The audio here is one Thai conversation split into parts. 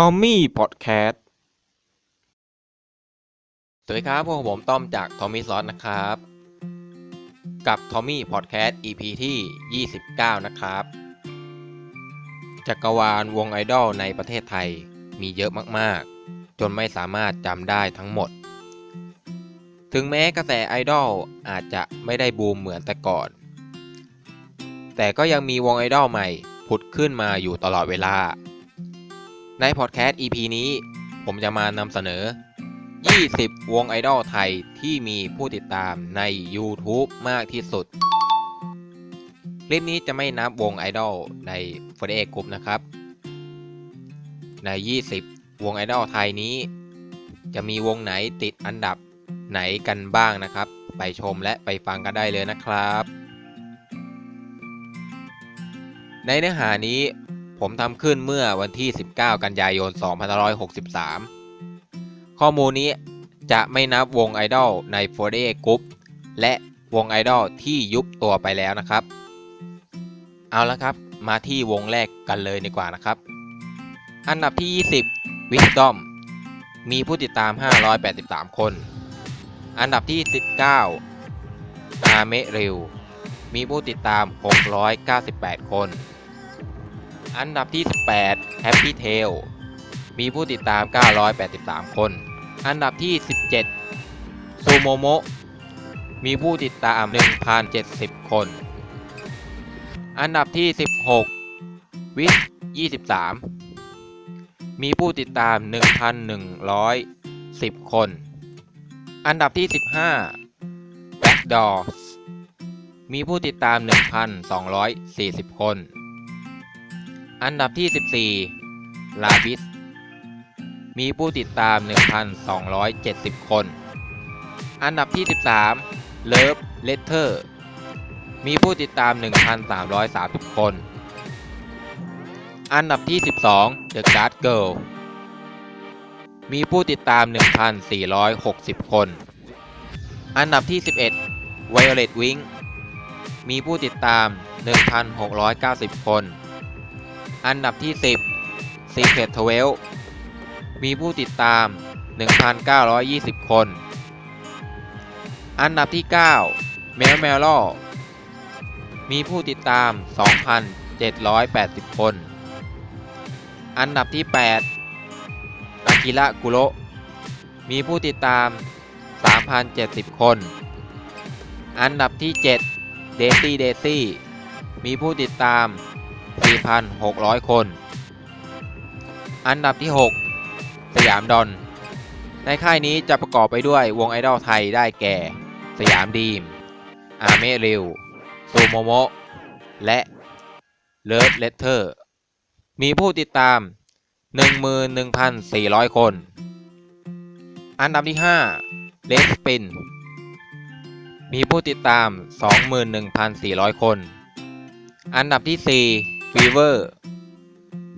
ทอมมี่พอดแคสต์ สวัสดีครับพวกผมต้อมจากทอมมี่ซอสนะครับ กับทอมมี่พอดแคสต์ EP ที่ 29 นะครับ จักรวาลวงไอดอลในประเทศไทยมีเยอะมากๆ จนไม่สามารถจำได้ทั้งหมด ถึงแม้กระแสไอดอลอาจจะไม่ได้บูมเหมือนแต่ก่อน แต่ก็ยังมีวงไอดอลใหม่ผุดขึ้นมาอยู่ตลอดเวลา ในพอดแคสต์ EP นี้ผมจะมานำเสนอ 20 วงไอดอลไทยที่มีผู้ติดตามใน YouTube มากที่สุด คลิปนี้จะไม่นับวงไอดอลใน f 4 a Group นะครับ ใน 20 วงไอดอลไทยนี้ จะมีวงไหนติดอันดับไหนกันบ้างนะครับ ไปชมและไปฟังกันได้เลยนะครับ ในเนื้อหานี้ ผมทำขึ้นเมื่อวันที่ 19 กันยายน 2563 ข้อมูลนี้จะไม่นับวงไอดอลใน f o r d a Group และวงไอดอลที่ยุบตัวไปแล้วนะครับ เอาละครับ มาที่วงแรกกันเลยดีกว่านะครับ อันดับที่ 20 Wisdom มีผู้ติดตาม 583 คน อันดับที่ 19อาเมริวมีผู้ติดตาม 698 คน อันดับที่ 18 Happy Tail มีผู้ติดตาม 983 คน อันดับที่ 17 Sumomo มีผู้ติดตาม 1,070 คน อันดับที่ 16 Wish 23 มีผู้ติดตาม 1,110 คน อันดับที่ 15 Backdoors มีผู้ติดตาม 1,240 คน อันดับที่ 14 ลาบิส มีผู้ติดตาม 1,270 คน อันดับที่ 13 เลิฟเลเทอร์ มีผู้ติดตาม 1,330 คน อันดับที่ 12 The Guard Girl มีผู้ติดตาม 1,460 คน อันดับที่ 11 Violet Wing มีผู้ติดตาม 1,690 คน อันดับที่ 10 Secret 12 มีผู้ติดตาม 1,920 คน อันดับที่ 9 m e l m e l o มีผู้ติดตาม 2,780 คน อันดับที่8 a k i r a k u r o มีผู้ติดตาม 3,070 คน อันดับที่ 7 Daisy Daisy มีผู้ติดตาม 4,600 คน อันดับที่ 6 สยามดอน ในค่ายนี้จะประกอบไปด้วยวงไอดอลไทยได้แก่ สยามดีม อาเมริวซูโมโมะ และเลิฟเลเทอร์ มีผู้ติดตาม 11,400 คน อันดับที่ 5 เลสปิน มีผู้ติดตาม 21,400 คน อันดับที่ 4 Fever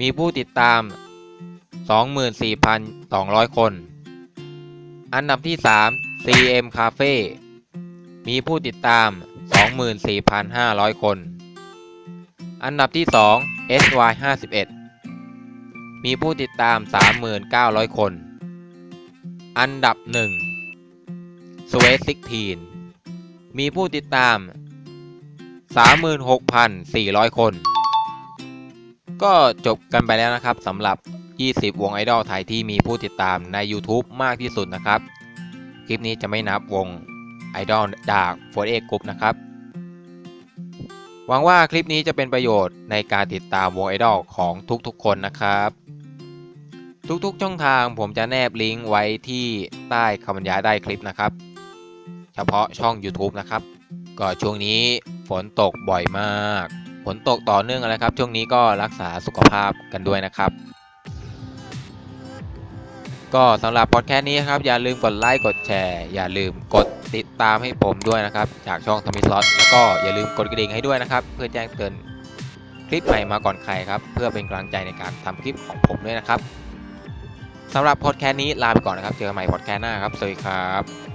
มีผู้ติดตาม 24,200 คน อันดับที่ 3 CM Cafe มีผู้ติดตาม 24,500 คน อันดับที่ 2 SY 51 มีผู้ติดตาม 3,900 คน อันดับ 1 s w e t 16 มีผู้ติดตาม 36,400 คน ก็จบกันไปแล้วนะครับสำหรับ 20 วงไอดอลไทยที่มีผู้ติดตามใน YouTube มากที่สุดนะครับ คลิปนี้จะไม่นับวงไอดอลจากโฟร์เอกรุ๊ปนะครับ หวังว่าคลิปนี้จะเป็นประโยชน์ในการติดตามวงไอดอลของทุกๆคนนะครับ ทุกๆช่องทางผมจะแนบลิงก์ไว้ที่ใต้คำบรรยายใต้คลิปนะครับ เฉพาะช่อง YouTube นะครับ ก็ช่วงนี้ฝนตกบ่อยมาก นตกต่อเนื่องอะไรครับ ช่วงนี้ก็รักษาสุขภาพกันด้วยนะครับ ก็สำหรับพอดแคสต์นี้ครับ อย่าลืมกดไลค์กดแชร์ อย่าลืมกดติดตามให้ผมด้วยนะครับ จากช่องทมิสล็อตแล้วก็อย่าลืมกดกระดิ่งให้ด้วยนะครับ เพื่อแจ้งเตือนคลิปใหม่มาก่อนใครครับ เพื่อเป็นกำลังใจในการทำคลิปของผมด้วยนะครับสำหรับพอดแคสต์นี้ลาไปก่อนนะครับ เจอกันใหม่พอดแคสต์หน้าครับ สวัสดีครับ